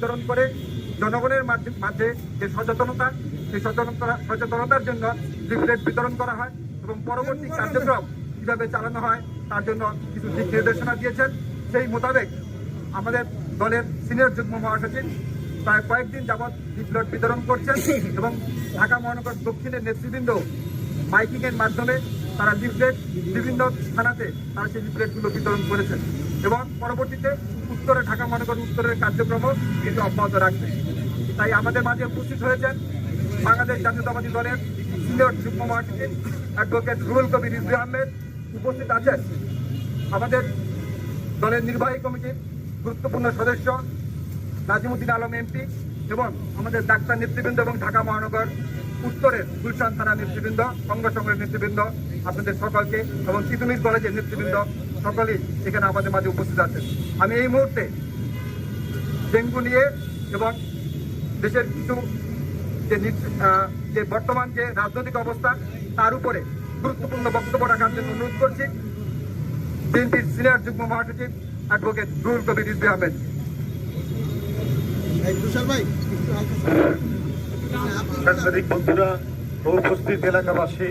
বিতরণ করে জনগণের মাঝে- যে সচেতনতা সেই সচেতনতা সচেতনতার জন্য লিফলেট বিতরণ করা হয় এবং পরবর্তী কার্যক্রম কীভাবে চালানো হয়, তার জন্য কিছু দিক নির্দেশনা দিয়েছেন। সেই মোতাবেক আমাদের দলের সিনিয়র যুগ্ম মহাসচিব প্রায় কয়েকদিন যাবৎ লিফলেট বিতরণ করছেন এবং ঢাকা মহানগর দক্ষিণের নেতৃবৃন্দ মাইকিং এর মাধ্যমে তারা লিফলেট বিভিন্ন থানাতে তারা সেই লিফলেটগুলো বিতরণ করেছেন এবং পরবর্তীতে উত্তরে ঢাকা মহানগর উত্তরের কার্যক্রমও কিন্তু অব্যাহত রাখবে। তাই আমাদের মাঝে উপস্থিত হয়েছেন বাংলাদেশ জাতীয়তাবাদী দলের সিনিয়র যুগ্ম মহাসচিব অ্যাডভোকেট রুহুল কবির রিজভি আহমেদ উপস্থিত আছেন। আমাদের দলের নির্বাহী কমিটির গুরুত্বপূর্ণ সদস্য নাজিমুদ্দিন আলম এমপি এবং আমাদের ডাক্তার নেতৃবৃন্দ এবং ঢাকা মহানগর উত্তরের গুলশান থানা নেতৃবৃন্দ, অঙ্গ সংগ্রহের নেতৃবৃন্দ, আপনাদের সকলকে এবং তিতুমির কলেজের নেতৃবৃন্দ সকলেই এখানে আমাদের মাঝে উপস্থিত আছেন। আমি এই মুহূর্তে ডেঙ্গু নিয়ে এবং দেশের কিছু যে যে বর্তমান যে রাজনৈতিক অবস্থা তার উপরে গুরুত্বপূর্ণ বক্তব্য রাখার জন্য অনুরোধ করছি। বিএনপির সিনিয়র যুগ্ম মহাসচিব অ্যাডভোকেট রুহুল কবির রিজভি আহমেদ। সাংবাদিক বন্ধুরা উপস্থিত এলাকাবাসী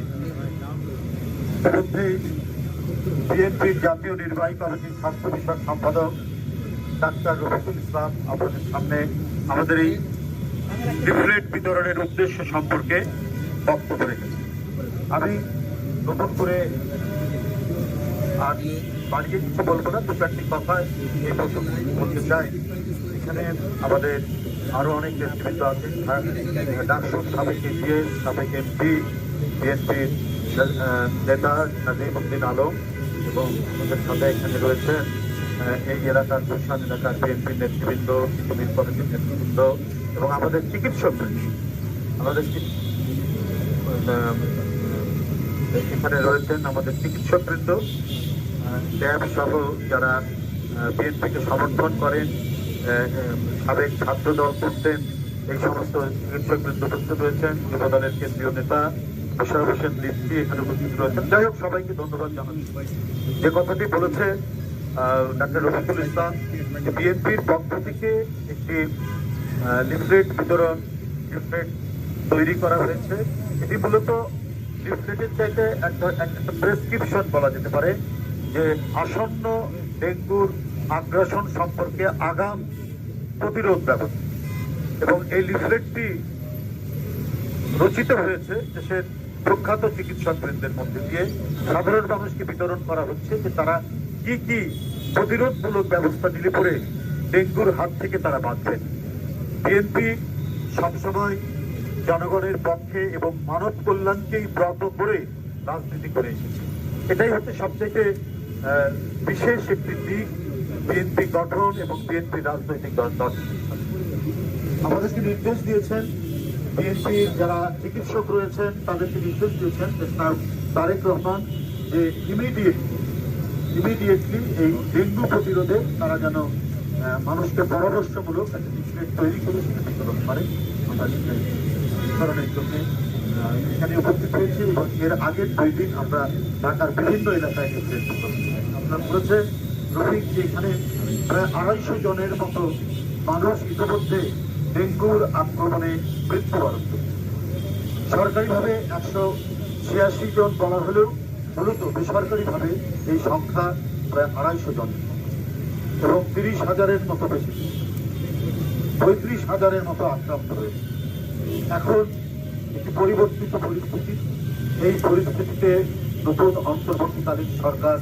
বিএনপির জাতীয় নির্বাহী কমিটির স্বাস্থ্য বিষয়ক সম্পাদক ডাক্তার রফিকুল ইসলাম আপনাদের সামনে আমাদের এই লিফলেট বিতরণের উদ্দেশ্য সম্পর্কে বক্তব্য রেখেছেন আমি নতুন করে আর বাড়িয়ে কিছু বলব না, দু চারটি কথা এই প্রসঙ্গে বলতে চাই। এখানে আমাদের আরও অনেক নেতৃত্ব আছে ডাক্তার সাবেক এজিএস সাবেক এমপি, বিএনপির নেতা নাজিমুদ্দিন আলম এবং আমাদের সাথে এখানে রয়েছে এই এলাকার গুলশান এলাকার বিএনপির নেতৃবৃন্দ সিকিমির কমিটির নেতৃবৃন্দ এবং আমাদের চিকিৎসক আমাদের এখানে রয়েছেন আমাদের চিকিৎসকবৃন্দ ট্যাব সহ যারা বিএনপিকে সমর্থন করেন সাবেক ছাত্র দল করতেন, এই সমস্ত চিকিৎসকবৃন্দ উপস্থিত রয়েছেন। যুবদলের কেন্দ্রীয় নেতা মোশারফ হোসেন এখানে উপস্থিত রয়েছেন। যাই হোক, সবাইকে ধন্যবাদ জানাচ্ছি। যে কথাটি বলেছে ডাক্তার রফিকুল ইসলাম, যে বিএনপির পক্ষ থেকে একটি লিফলেট বিতরণ, লিফলেট তৈরি করা হয়েছে। এটি মূলত লিফলেটের চাইতে একটা একটা প্রেসক্রিপশন বলা যেতে পারে, যে আসন্ন ডেঙ্গুর আগ্রাসন সম্পর্কে আগাম প্রতিরোধ ব্যবস্থা। এবং এই লিফলেটটি রচিত হয়েছে দেশের প্রখ্যাত চিকিৎসক বৃন্দের মধ্যে দিয়ে সাধারণ মানুষকে বিতরণ করা হচ্ছে যে তারা কি কি প্রতিরোধমূলক ব্যবস্থা নিলে পরে ডেঙ্গুর হাত থেকে তারা বাঁচবেন। বিএনপি সবসময় জনগণের পক্ষে এবং মানব কল্যাণকেই ব্রত করে রাজনীতি করে এসেছে। এটাই হচ্ছে সবথেকে বিশেষ একটি দিক বিএনপি গঠন এবং বিএনপি রাজনৈতিক দল। আমাদেরকে নির্দেশ দিয়েছেন বিএনপি যারা চিকিৎসক রয়েছেন তাদেরকে নির্দেশ দিয়েছেন তারেক রহমান যে ইমিডিয়েট ইমিডিয়েটলি এই ডেঙ্গু প্রতিরোধে তারা যেন মানুষকে পরামর্শমূলক একটা লিফলেট তৈরি করে সেটা বিতরণ করে বিতরণের জন্য এখানে উপস্থিত হয়েছি এবং এর আগের দুই দিন আমরা ঢাকার বিভিন্ন এলাকায় লিফলেট। আপনারা বলেছে রফিক যে এখানে প্রায় আড়াইশো জনের মতো মানুষ ইতিমধ্যে ডেঙ্গুর আক্রমণে মৃত্যুবরণ। সরকারিভাবে একশো ছিয়াশি জন বলা হলেও মূলত বেসরকারিভাবে এই সংখ্যা প্রায় আড়াইশো জন এবং তিরিশ হাজারের মতো বেশি। পঁয়ত্রিশ হাজারের মতো আক্রান্ত হয়েছে। এখন একটি পরিবর্তিত পরিস্থিতি। এই পরিস্থিতিতে নতুন অন্তর্বর্তীকালীন সরকার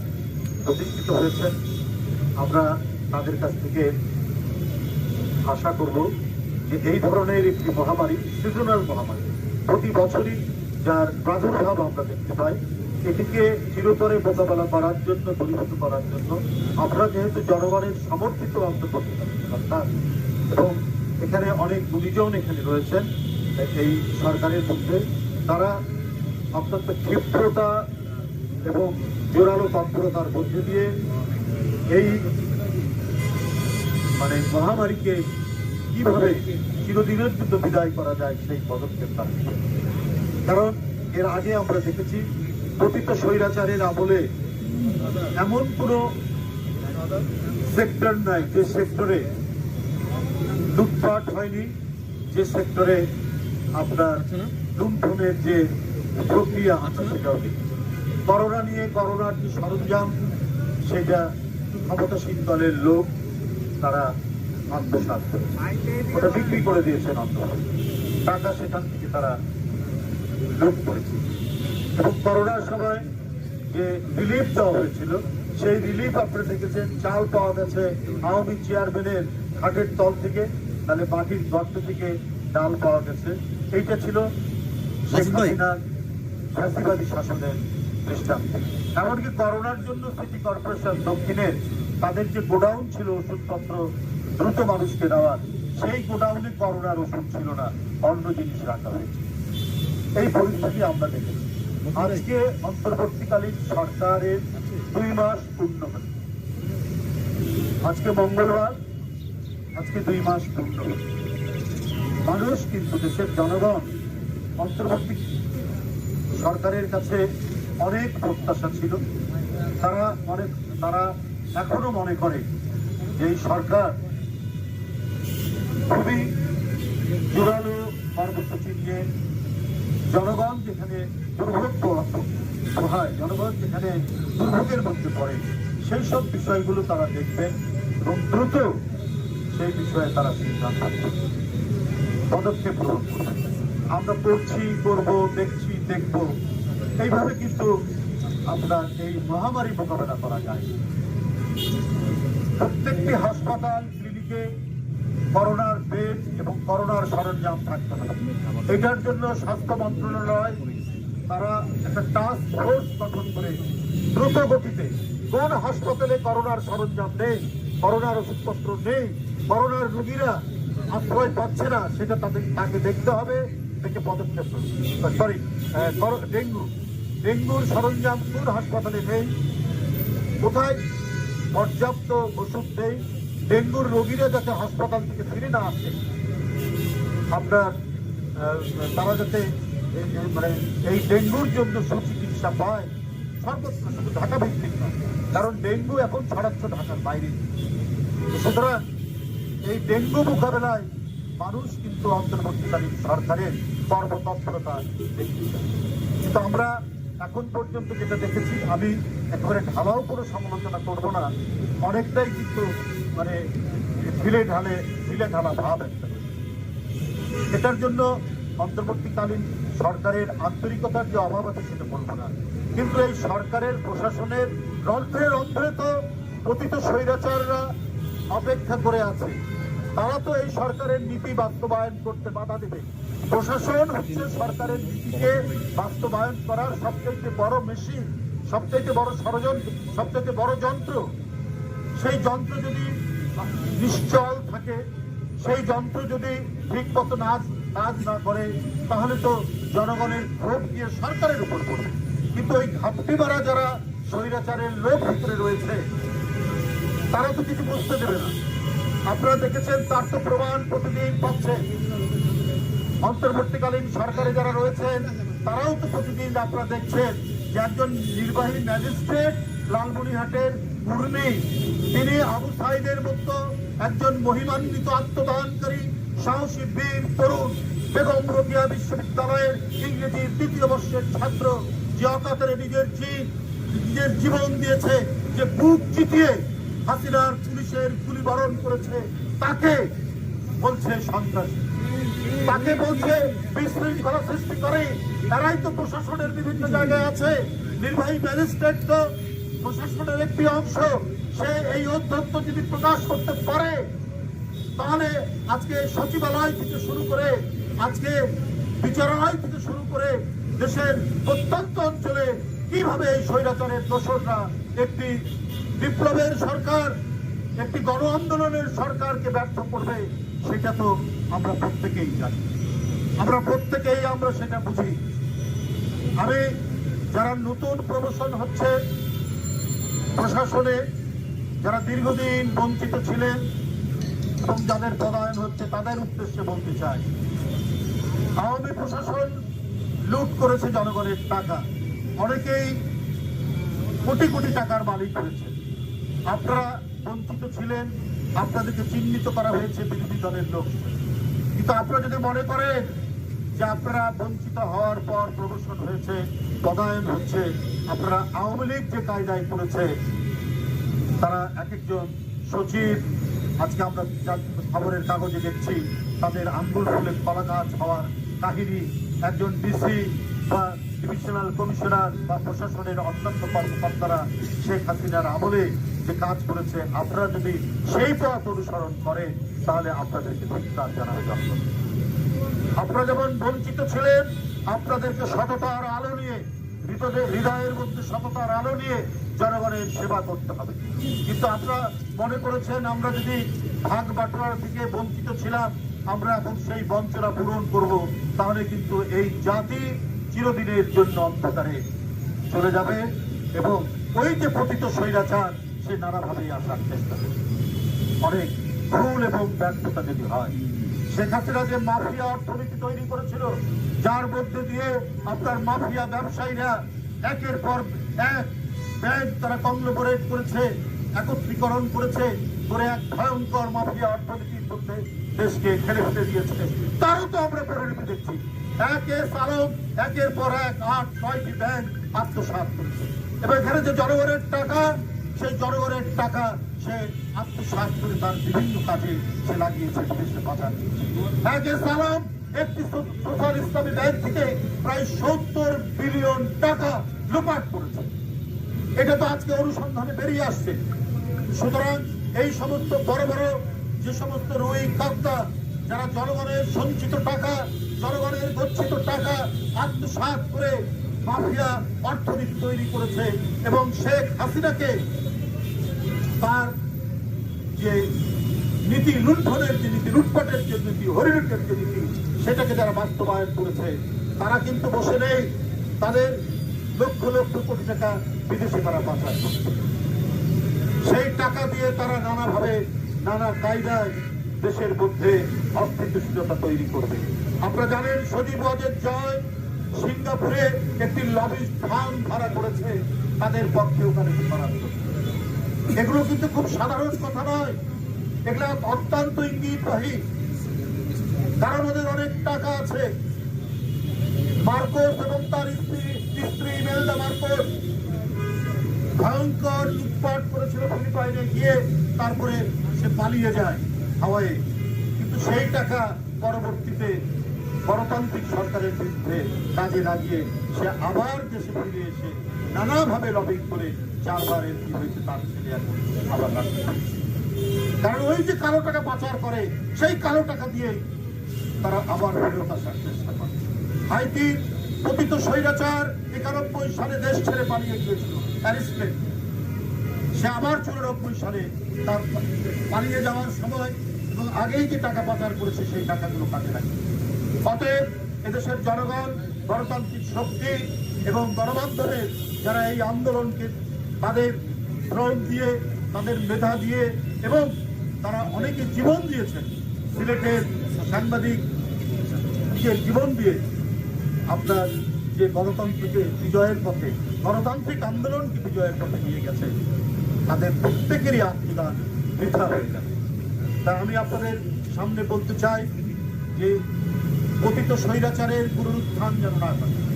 প্রতিষ্ঠিত হয়েছে। আমরা তাদের কাছ থেকে আশা করব যে এই ধরনের একটি মহামারী সিজনাল মহামারী, প্রতি বছরই যার প্রাদুর্ভাব আমরা দেখতে পাই, এটিকে চিরতরে মোকাবেলা করার জন্য দূরীভূত করার জন্য আমরা যেহেতু জনগণের সমর্থিত সরকার এবং এখানে অনেক গুণীজন এখানে রয়েছেন, এই সরকারের মধ্যে, তারা অত্যন্ত ক্ষিপ্রতা এবং জোরালো তৎপরতার মধ্যে দিয়ে এই মানে মহামারীকে কীভাবে চিরদিনের জন্য বিদায় করা যায় সেই পদক্ষেপ তারা। কারণ এর আগে আমরা দেখেছি পতিত স্বৈরাচারের আমলে এমন কোন সেক্টর নাই যে সেক্টরে লুপ্ত হয়নি, যে সেক্টরে আপনার লুণ্ঠনের যে প্রক্রিয়া আছে সেটাও নেই করোনা নিয়ে করোনার যে সরঞ্জাম, সেটা ক্ষমতাসীন দলের লোক, তারা আত্মসাৎ ওটা বিক্রি করে দিয়েছেন টাকা সেখান থেকে তারা লুট করেছে। এবং করোনার সময় যে রিলিফ দেওয়া হয়েছিল সেই রিলিফ আপনারা দেখেছেন চাল পাওয়া গেছে আওয়ামী চেয়ারম্যানের খাটের তল থেকে তাহলে মাটির গর্ত থেকে ডাল পাওয়া গেছে। এইটা ছিল শেখ হাসিনার ফ্যাসিবাদী শাসনের দৃষ্টান্ত। এমনকি করোনার জন্য সিটি কর্পোরেশন দক্ষিণের তাদের যে গোডাউন ছিল ওষুধপত্র দ্রুত মানুষকে দেওয়ার সেই গোডাউনে করোনার ওষুধ ছিল না, অন্য জিনিস রাখা হয়েছে। এই পরিস্থিতি আমরা দেখেছি। আজকে অন্তর্বর্তীকালীন সরকারের দুই মাস পূর্ণ হল। আজকে মঙ্গলবার, আজকে দুই মাস পূর্ণ হল। মানুষ কিন্তু দেশের জনগণ অন্তর্বর্তী সরকারের কাছে অনেক প্রত্যাশা ছিল। তারা অনেক, তারা এখনও মনে করে যে এই সরকার খুবই জোরালো কর্মসূচি জনগণ যেখানে দুর্ভোগ জনগণ যেখানে দুর্ভোগের মধ্যে পড়ে সেই সব বিষয়গুলো তারা দেখবেন এবং দ্রুত সেই বিষয়ে তারা সিদ্ধান্ত। পদক্ষেপ গ্রহণ করবেন। আমরা পড়ছি করব দেখছি, দেখব। এইভাবে কিন্তু আপনার এই মহামারী মোকাবেলা করা যায়। প্রত্যেকটি হাসপাতাল, ক্লিনিকে করোনার বেড এবং করোনার সরঞ্জাম থাকতে হবে। এটার জন্য স্বাস্থ্য মন্ত্রণালয়, তারা একটা টাস্ক ফোর্স গঠন করে দ্রুত গতিতে কোন হাসপাতালে করোনার সরঞ্জাম নেই, করোনার ওষুধপত্র নেই, করোনার রোগীরা আশ্রয় পাচ্ছে না, সেটা তাদের তাকে দেখতে হবে দেখে পদক্ষেপ সরি ডেঙ্গু। ডেঙ্গুর সরঞ্জাম কোন হাসপাতালে নেই, কোথায় পর্যাপ্ত ওষুধ নেই ডেঙ্গুর রোগীরা যাতে হাসপাতাল থেকে ফিরে না আসে। আপনার তারা যাতে মানে এই ডেঙ্গুর জন্য সুচিকিৎসা পায়, সর্বত্র শুধু ঢাকা ভিত্তিক নয়, কারণ ডেঙ্গু এখন ছড়াচ্ছে ঢাকার বাইরে। সুতরাং এই ডেঙ্গু মোকাবেলায় মানুষ কিন্তু অন্তর্বর্তীকালীন সরকারের কর্মতৎপরতা কিন্তু আমরা এখন পর্যন্ত যেটা দেখেছি, আমি একেবারে ঢালাও করে সমালোচনা করব না, অনেকটাই কিন্তু মানে ঢিলে ঢালে, ঢিলে ঢালা ভাব একটা এটার জন্য অন্তর্বর্তীকালীন সরকারের আন্তরিকতার যে অভাব আছে সেটা বলব না। কিন্তু এই সরকারের প্রশাসনের রন্ধ্রে রন্ধ্রে তো পতিত স্বৈরাচাররা অপেক্ষা করে আছে। তারা তো এই সরকারের নীতি বাস্তবায়ন করতে বাধা দেবে। প্রশাসন হচ্ছে সরকারের নীতিকে বাস্তবায়ন করার সবচেয়ে বড় মেশিন সবচেয়ে বড় ষড়যন্ত্র সবচেয়ে বড় যন্ত্র। সেই যন্ত্র যদি নিশ্চল থাকে। সেই যন্ত্র যদি ঠিক মতো না কাজ না করে, তাহলে তো জনগণের ভোট দিয়ে সরকারের উপর পড়বে। কিন্তু ওই ঘাপটি মারা যারা স্বৈরাচারের লোক ভিতরে রয়েছে, তারা তো কিছু বুঝতে দেবে না। আপনারা দেখেছেন, তার তো প্রমাণ প্রতিদিন পাচ্ছেন অন্তর্বর্তীকালীন সরকারে যারা রয়েছেন, তারাও তো প্রতিদিন আপনারা দেখছেন যে একজন নির্বাহী ম্যাজিস্ট্রেট লালমনিহাটের মুরমি তিনি আবু সাইদের মতো একজন মহিমান্বিত আত্মদানকারী, সাহসী বীর, তরুণ, বেগম রোকিয়া বিশ্ববিদ্যালয়ের ইংরেজির দ্বিতীয় বর্ষের ছাত্র, যে অকাতরে নিজের নিজের জীবন দিয়েছে, যে বুক জিতিয়ে হাসিনার পুলিশের গুলি বরণ করেছে, তাকে বলছে সন্ত্রাসী। তাকে বলছে বিশৃঙ্খলা সৃষ্টি করে তারাই তো প্রশাসনের বিভিন্ন জায়গায় আছে। নির্বাহী ম্যাজিস্ট্রেট তো প্রশাসনের একটি অংশ সে এই অধ্যত্ত যদি প্রকাশ করতে পারে, তাহলে আজকে সচিবালয় থেকে শুরু করে, আজকে বিচারালয় থেকে শুরু করে দেশের প্রত্যন্ত অঞ্চলে কীভাবে এই স্বৈরাচারের দোষররা একটি বিপ্লবের সরকার, একটি গণ আন্দোলনের সরকারকে ব্যর্থ করবে, সেটা তো আমরা প্রত্যেকেই জানি। আমরা প্রত্যেকেই আমরা সেটা বুঝি। আমি যারা নতুন প্রমোশন হচ্ছে প্রশাসনে যারা দীর্ঘদিন বঞ্চিত ছিলেন এবং যাদের পদায়ন হচ্ছে, তাদের উদ্দেশ্যে বলতে চাই, আওয়ামী প্রশাসন লুট করেছে জনগণের টাকা। অনেকেই কোটি কোটি টাকার মালিক হয়েছে। আপনারা বঞ্চিত ছিলেন, আপনাদেরকে চিহ্নিত করা হয়েছে বিরোধী দলের লোক। কিন্তু আপনারা যদি মনে করেন যে আপনারা বঞ্চিত হওয়ার পর প্রমোশন হয়েছে, পদায়ন হচ্ছে। আপনারা আওয়ামী লীগ যে কায়দায় করেছে তারা এক একজন সচিব। আজকে আমরা খবরের কাগজে দেখছি, তাদের আঙ্গুল ফুলে কলা গাছ হওয়ার কাহিনী। একজন ডিসি বা ডিভিশনাল কমিশনার বা প্রশাসনের অন্যান্য কর্মকর্তারা শেখ হাসিনার আমলে যে কাজ করেছে, আপনারা যদি সেই পথ অনুসরণ করেন, তাহলে আপনাদেরকে ধিক্কার জানাবে জনগণ আপনারা যেমন বঞ্চিত ছিলেন, আপনাদেরকে সততার আলো নিয়ে হৃদয়ের মধ্যে সততার আলো নিয়ে জনগণের সেবা করতে হবে। কিন্তু আপনারা মনে করেছেন, আমরা যদি ভাগ বাটোয়ার থেকে বঞ্চিত ছিলাম, আমরা এখন সেই বঞ্চনা পূরণ করব, তাহলে কিন্তু এই জাতি চিরদিনের জন্য অন্ধকারে চলে যাবে এবং ওই যে পতিত স্বৈরাচার, সে নানাভাবেই আসার চেষ্টা করবে। অনেক ভুল এবং ব্যর্থতা যদি হয় শেখ যে মাফিয়া অর্থনীতি তৈরি করেছিল, যার মধ্যে দিয়ে আপনার মাফিয়া ব্যবসায়ীরা একের পর এক ব্যাংক তারা কংগ্লোবরেট করেছে, একত্রীকরণ করেছে, করে এক ভয়ঙ্কর মাফিয়া অর্থনীতির মধ্যে দেশকে খেলে ফেলে দিয়েছে। তারও তো আমরা পরিণতি দেখছি। একে সালম একের পর এক আট, নয়টি ব্যাংক আত্মসাৎ করেছে। এবং এখানে যে জনগণের টাকা, সেই জনগণের টাকা সে আত্মসাৎ করে তার বিভিন্ন কাজে সে লাগিয়েছে দেশে পাচার দিয়েছে। সালাম, একটি সোশ্যাল ইসলামী ব্যাংক থেকে প্রায় সত্তর বিলিয়ন টাকা লুপাট করেছে এটা তো আজকে অনুসন্ধানে বেরিয়ে আসছে সুতরাং এই সমস্ত বড় বড় যে সমস্ত রুই কাপ্তা যারা জনগণের সঞ্চিত টাকা, জনগণের গচ্ছিত টাকা আত্মসাৎ করে মাফিয়া অর্থনীতি তৈরি করেছে এবং শেখ হাসিনাকে তার যে নীতি লুণ্ঠনের যে নীতি, লুটপাটের যে নীতি, হরিলুটের যে নীতি, সেটাকে যারা বাস্তবায়ন করেছে, তারা কিন্তু বসে নেই তাদের লক্ষ লক্ষ কোটি টাকা বিদেশে তারা পাচার করছে। সেই টাকা দিয়ে তারা নানাভাবে নানা কায়দায় দেশের মধ্যে অস্থিতিশীলতা তৈরি করবে। আপনারা জানেন, সজীব ওয়াজেদ জয় সিঙ্গাপুরে একটি লবি ফার্ম ভাড়া করেছে, তাদের পক্ষে ওখানে করা এগুলো কিন্তু খুব সাধারণ কথা নয়। এগুলো অত্যন্ত ইঙ্গিতবাহী কারণ ওদের অনেক টাকা আছে। মার্কোস এবং তার স্ত্রী স্ত্রী মেলদা মার্কোস ভয়ঙ্কর লুটপাট করেছিল, ফিলিপাইনে গিয়ে তারপরে সে পালিয়ে যায় হাওয়ায়ে। কিন্তু সেই টাকা পরবর্তীতে গণতান্ত্রিক সরকারের বিরুদ্ধে কাজে লাগিয়ে সে আবার দেশে ফিরে এসে নানাভাবে লবিং করে চারবার এমপি হয়েছে তার ছেলে কারণ ওই যে কালো টাকা পাচার করে, সেই কালো টাকা দিয়েই তারা আবার চেষ্টা করে। হাইতির স্বৈরাচার একানব্বই সালে দেশ ছেড়ে পালিয়ে গিয়েছিল সে আবার চুরানব্বই সালে তার পালিয়ে যাওয়ার সময় এবং আগেই যে টাকা পাচার করেছে, সেই টাকাগুলো কাজে লাগে। অতএব এদেশের জনগণ, গণতান্ত্রিক শক্তি এবং গণমাধ্যমের যারা এই আন্দোলনকে তাদের শ্রম দিয়ে, তাদের মেধা দিয়ে এবং তারা অনেকে জীবন দিয়েছেন। সিলেটের সাংবাদিক জীবন দিয়ে আপনার যে গণতন্ত্রকে বিজয়ের পথে, গণতান্ত্রিক আন্দোলনকে বিজয়ের পথে নিয়ে গেছে, তাদের প্রত্যেকেরই আত্মদান বৃথা হয়ে যাবে তা আমি আপনাদের সামনে বলতে চাই যে কথিত স্বৈরাচারের পুনরুত্থান যেন না হয়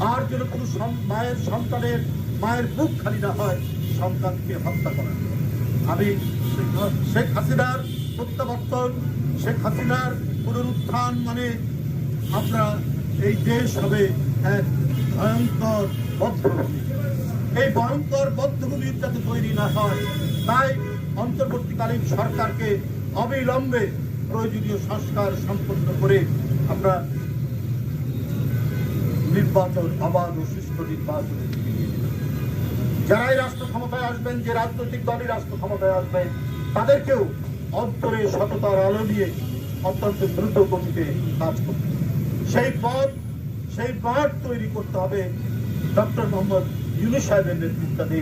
আর যেন কোনো মায়ের সন্তানের, মায়ের বুক খালি না হয়, সন্তানকে হত্যা করা। আমি শেখ- হাসিনার প্রত্যাবর্তন, শেখ হাসিনার পুনরুত্থান মানে আপনার এই দেশ হবে এক ভয়ঙ্কর বদ্ধভূমি। এই ভয়ঙ্কর বদ্ধভূমির যাতে তৈরি না হয়, তাই অন্তর্বর্তীকালীন সরকারকে অবিলম্বে প্রয়োজনীয় সংস্কার সম্পন্ন করে আমরা নির্বাচন ও সুষ্ঠু নির্বাচনের দিকে এগিয়ে যারাই রাষ্ট্র ক্ষমতায় আসবেন, যে রাজনৈতিক দলই রাষ্ট্র ক্ষমতায় আসবেন তাদেরকেও অন্তরে সততার আলো নিয়ে অত্যন্ত দ্রুত গতিতে কাজ করতে সেই পথ সেই পথ তৈরি করতে হবে ডক্টর মোহাম্মদ ইউনুস সাহেবের নেতৃত্বাধী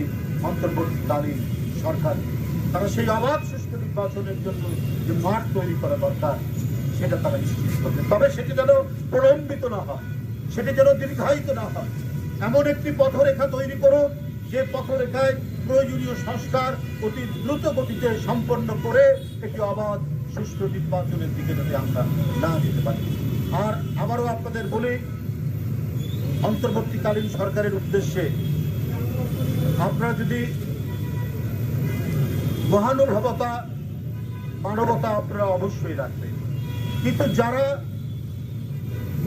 অন্তর্বর্তীকালীন সরকার। তারা সেই অবাধ সুষ্ঠু নির্বাচনের জন্য যে মাঠ তৈরি করা দরকার, সেটা তারা নিশ্চিত করবে। তবে সেটি যেন প্রলম্বিত না হয়। সেটি যেন দীর্ঘায়িত না হয়। এমন একটি পথরেখা তৈরি করুন যে পথরেখায় প্রয়োজনীয় সংস্কার অতি দ্রুত গতিতে সম্পন্ন করে একটি অবাধ, সুষ্ঠু নির্বাচনের দিকে যদি আমরা না যেতে পারি। আর আবারও আপনাদের বলি, অন্তর্বর্তীকালীন সরকারের উদ্দেশ্যে আপনারা যদি মহানুভবতা, মানবতা আপনারা অবশ্যই রাখবেন। কিন্তু যারা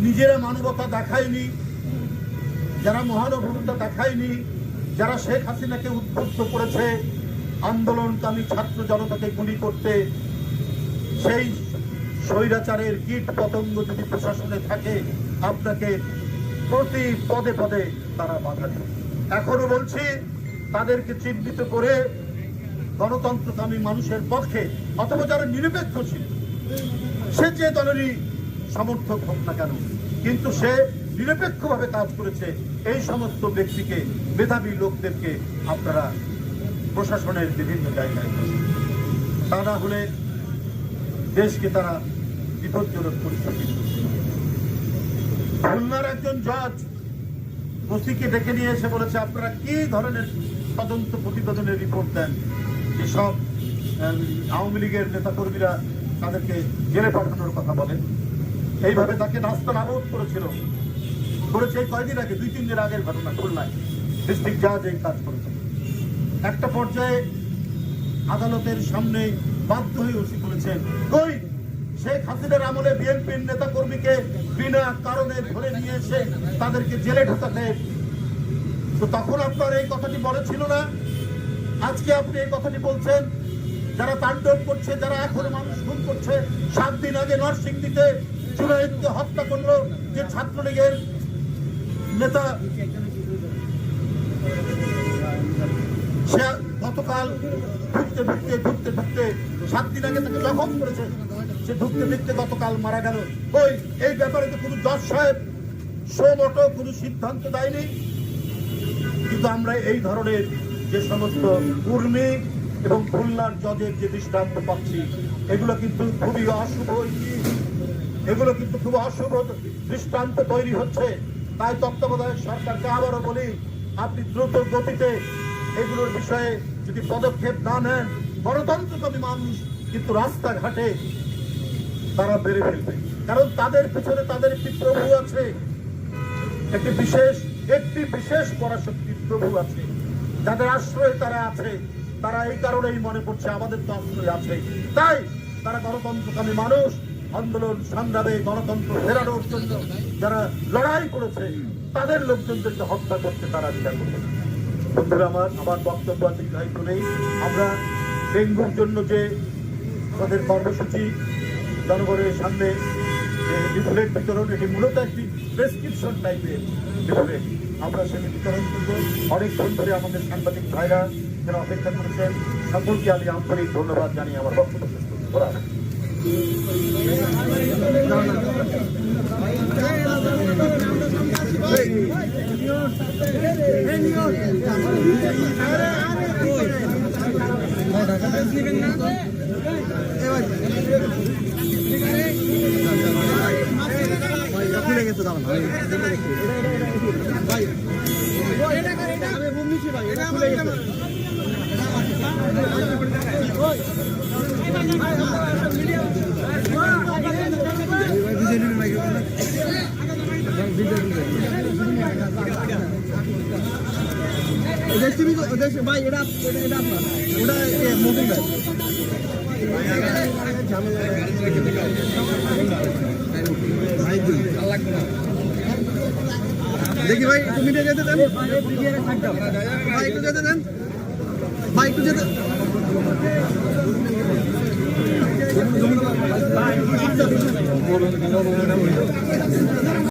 নিজেরা মানবতা দেখায়নি, যারা মহানুভবতা দেখায়নি, যারা শেখ হাসিনাকে উদ্বুদ্ধ করেছে, আন্দোলনকামী ছাত্র জনতাকে গুলি করতে, সেই স্বৈরাচারের কীট পতঙ্গ যদি প্রশাসনে থাকে, আপনাকে প্রতি পদে পদে তারা বাধা দেবে। এখনও বলছি, তাদেরকে চিহ্নিত করে গণতন্ত্রকামী মানুষের পক্ষে, অথবা যারা নিরপেক্ষ ছিল, সে যে দলেরই সমর্থক হোক না কেন, কিন্তু সে নিরপেক্ষভাবে কাজ করেছে এই সমস্ত ব্যক্তিকে, মেধাবী লোকদেরকে আপনারা প্রশাসনের বিভিন্ন জায়গায় তা না হলে দেশকে তারা বিপজ্জনক পরিস্থিতি খুলনার একজন জজ ওসিকে ডেকে নিয়ে এসে বলেছে, আপনারা কি ধরনের তদন্ত প্রতিবেদনের রিপোর্ট দেন? যেসব আওয়ামী লীগের নেতাকর্মীরা তাদেরকে জেলে পাঠানোর কথা বলেন। এইভাবে তাকে নাস্তা নাবোধ করেছিল। করেছে এই কয়দিন আগে? দুই, তিন দিন আগের ঘটনা, খুলনায়। ডিস্ট্রিক্ট জাজ এই কাজ করেছে। একটা পর্যায়ে আদালতের সামনে বাধ্য হয়ে ওসি করেছেন কই, শেখ হাসিনার আমলে বিএনপির নেতা কর্মীকে বিনা কারণে ধরে নিয়ে এসে তাদেরকে জেলে ঢোকাতে। তো তখন আপনার এই কথাটি বলেছিল না? আজকে আপনি এই কথাটি বলছেন, যারা তাণ্ডব করছে, যারা এখনও মানুষ খুন করছে, সাত দিন আগে নরসিংদীতে জুনাইদকে হত্যা করল যে ছাত্রলীগের নেতা। সে গতকাল ঢুকতে ঢুকতে ঢুকতে ঢুকতে সাত দিন আগে তাকে জখম করেছে। সে ঢুকতে ঢুকতে গতকাল মারা গেল। ওই, এই ব্যাপারে তো কোনো জজ সাহেব সোমটো কোনো সিদ্ধান্ত দেয়নি। কিন্তু আমরা এই ধরনের যে সমস্ত কর্মী এবং খুলনার জজের যে দৃষ্টান্ত পাচ্ছি, এগুলো কিন্তু খুবই অশুভ। এগুলো কিন্তু খুব অশুভ দৃষ্টান্ত তৈরি হচ্ছে। তাই তত্ত্বাবধায়ক সরকারকে আবারও বলি, আপনি দ্রুত গতিতে এগুলোর বিষয়ে যদি পদক্ষেপ না নেন গণতন্ত্রকামী মানুষ কিন্তু রাস্তাঘাটে তারা বেড়ে ফেলবে। কারণ তাদের পিছনে তাদের একটি প্রভু আছে, একটি বিশেষ একটি বিশেষ পরাশক্তির প্রভু আছে। যাদের আশ্রয়ে তারা আছে, তারা এই কারণেই মনে করছে আমাদের তো আশ্রয় আছে। তাই তারা গণতন্ত্রকামী মানুষ আন্দোলন সংগ্রামে গণতন্ত্র ফেরানোর জন্য যারা লড়াই করেছে, তাদের লোকজনদেরকে হত্যা করতে তারা দ্বিধা করবে বন্ধুরা, আমার আমার বক্তব্য আছে দীর্ঘায়িত নেই। আমরা ডেঙ্গুর জন্য যে আমাদের কর্মসূচি, জনগণের সামনে যে লিফলেট বিতরণ, এটি মূলত একটি প্রেসক্রিপশন টাইপের লিফলেট আমরা সেটি বিতরণ করব। অনেকক্ষণ ধরে আমাদের সাংবাদিক ভাইরা যারা অপেক্ষা করেছেন, সকলকে আমি আন্তরিক ধন্যবাদ জানিয়ে আমার বক্তব্য শেষ খুলে গেছে দাঁড়ান ভাই আমি রুম ভাই এটা খুলে গেছে ভাই এটা এটা আপনার। ওটা ভাই। ভাই মিটে যেতে দেন। ভাই, একটু যেতে দেন। ভাই, একটু যেতে